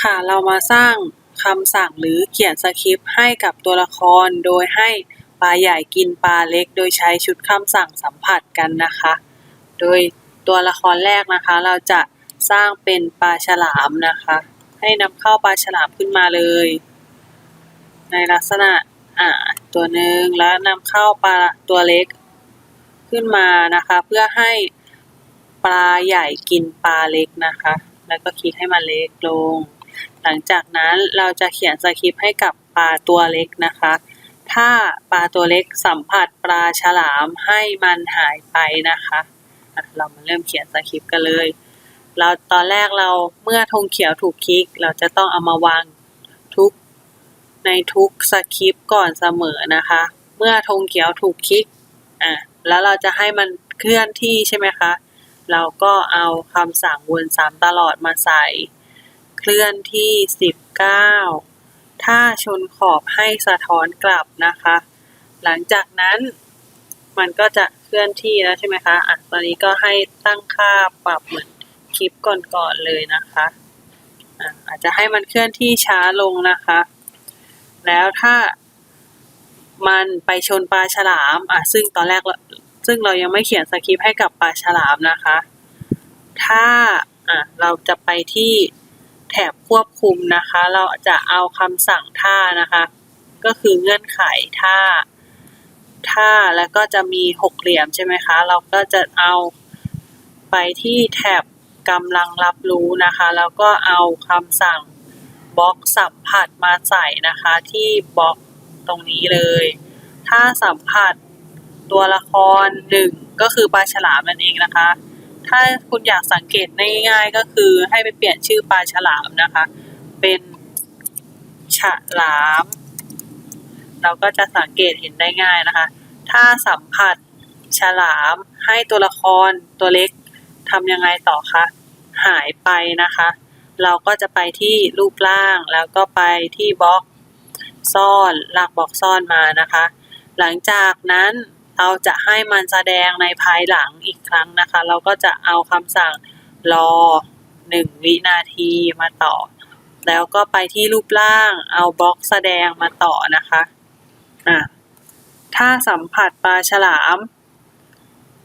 ค่ะ เรามาสร้างคำสั่งหรือเขียนสคริปต์ให้กับตัวละคร โดยให้ปลาใหญ่กินปลาเล็ก โดยใช้ชุดคำสั่งสัมผัสกันนะคะ โดยตัวละครแรกนะคะ เราจะสร้างเป็นปลาฉลามนะคะ ให้นำเข้าปลาฉลามขึ้นมาเลย ในลักษณะอ่าตัวหนึ่งแล้วนำเข้าปลาตัวเล็กขึ้นมานะคะ เพื่อให้ปลาใหญ่กินปลาเล็กนะคะ แล้วก็คลิกให้มันเล็กลง หลังจากนั้นเราจะเขียนสคริปต์ให้กับปลาตัวเล็กนะคะ ถ้าปลาตัวเล็กสัมผัสปลาฉลามให้มันหายไปนะคะเรามาเริ่มเขียนสคริปต์กันเลย เราตอนแรกเราเมื่อธงเขียวถูกคลิก เราจะต้องเอามาวางทุกในทุกสคริปต์ก่อนเสมอนะคะ เมื่อธงเขียวถูกคลิกอะแล้วเราจะให้มันเคลื่อนที่ใช่ไหมคะ เราก็เอาคำสั่งวนซ้ำตลอดมาใส่ เคลื่อนที่ 19 ถ้าชนขอบให้สะท้อนกลับนะคะ หลังจากนั้นมันก็จะเคลื่อนที่แล้วใช่ไหมคะอะตอนนี้ก็ให้ตั้งค่าปรับเหมือนคลิปก่อนๆเลยนะคะอะอาจจะให้มันเคลื่อนที่ช้าลงนะคะ แล้วถ้ามันไปชนปลาฉลามอะซึ่งตอนแรกซึ่งเรายังไม่เขียนสคริปต์ให้กับปลาฉลามนะคะ ถ้าอะเราจะไปที่ แถบควบคุมนะคะ เราจะเอาคำสั่งท่านะคะ ก็คือเงื่อนไขท่า ท่าแล้วก็จะมีหกเหลี่ยมใช่ไหมคะ เราก็จะเอาไปที่แถบกำลังรับรู้นะคะ แล้วก็เอาคำสั่งบล็อกสัมผัสมาใส่นะคะที่บล็อกตรงนี้เลย ถ้าสัมผัสตัวละครหนึ่งก็คือปลาฉลามนั่นเองนะคะ ถ้าคุณอยากสังเกตง่ายๆก็คือให้ไปเปลี่ยนชื่อปลาฉลามนะคะ เป็นฉลาม เราก็จะสังเกตเห็นได้ง่ายนะคะ ถ้าสัมผัสฉลามให้ตัวละครตัวเล็กทำยังไงต่อคะหายไปนะคะ เราก็จะไปที่รูปร่างแล้วก็ไปที่บล็อกซ่อนลากบล็อกซ่อนมานะคะ หลังจากนั้น เราจะให้มันแสดงในภายหลังอีกครั้งนะคะ เราก็จะเอาคำสั่งรอหนึ่งวินาทีมาต่อ แล้วก็ไปที่รูปร่างเอาบล็อกแสดงมาต่อนะคะอะถ้าสัมผัสปลาฉลาม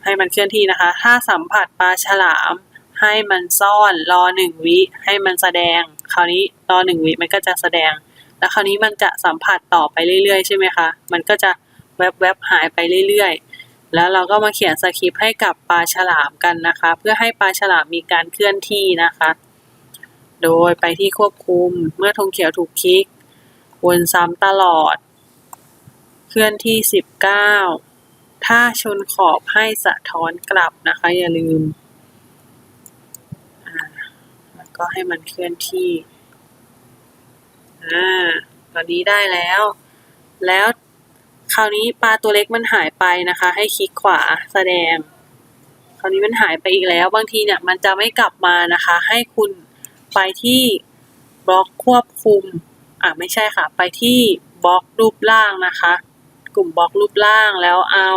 ให้มันเคลื่อนที่นะคะ ถ้าสัมผัสปลาฉลาม ให้มันซ่อนรอหนึ่งวิ ให้มันแสดง คราวนี้รอหนึ่งวิมันก็จะแสดง แล้วคราวนี้มันจะสัมผัสต่อไปเรื่อยๆ ใช่ไหมคะ มันก็จะ แวบๆหายไปเรื่อยๆ แล้วเราก็มาเขียนสคริปต์ให้กับปลาฉลามกันนะคะ เพื่อให้ปลาฉลามมีการเคลื่อนที่นะคะ โดยไปที่ควบคุมเมื่อธงเขียวถูกคลิก วนซ้ำตลอด เคลื่อนที่ 19 ถ้าชนขอบให้สะท้อนกลับนะคะ อย่าลืมอ่าแล้วก็ให้มันเคลื่อนที่อ่าตอนนี้ได้แล้ว แล้ว คราวนี้ปลาตัวเล็กมันหายไปนะคะ ให้คลิกขวาแสดง คราวนี้มันหายไปอีกแล้ว บางทีเนี่ยมันจะไม่กลับมานะคะ ให้คุณไปที่บล็อกควบคุม อ่าไม่ใช่ค่ะ ไปที่บล็อกรูปร่างนะคะ กลุ่มบล็อกรูปร่างแล้วเอา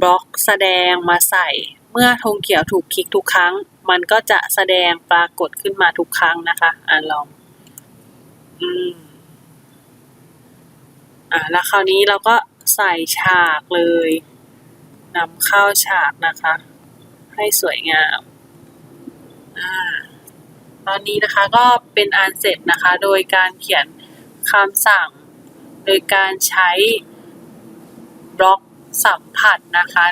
บล็อกแสดงมาใส่ เมื่อธงเขียวถูกคลิกทุกครั้ง มันก็จะแสดงปรากฏขึ้นมาทุกครั้งนะคะ อ่าลอง อืม อ่าแล้วคราวนี้เราก็ใส่ฉากเลยนำเข้าฉากนะคะ ให้สวยงามอ่าตอนนี้นะคะก็เป็นอันเสร็จนะคะ โดยการเขียนคำสั่ง โดยการใช้บล็อกสัมผัสนะคะ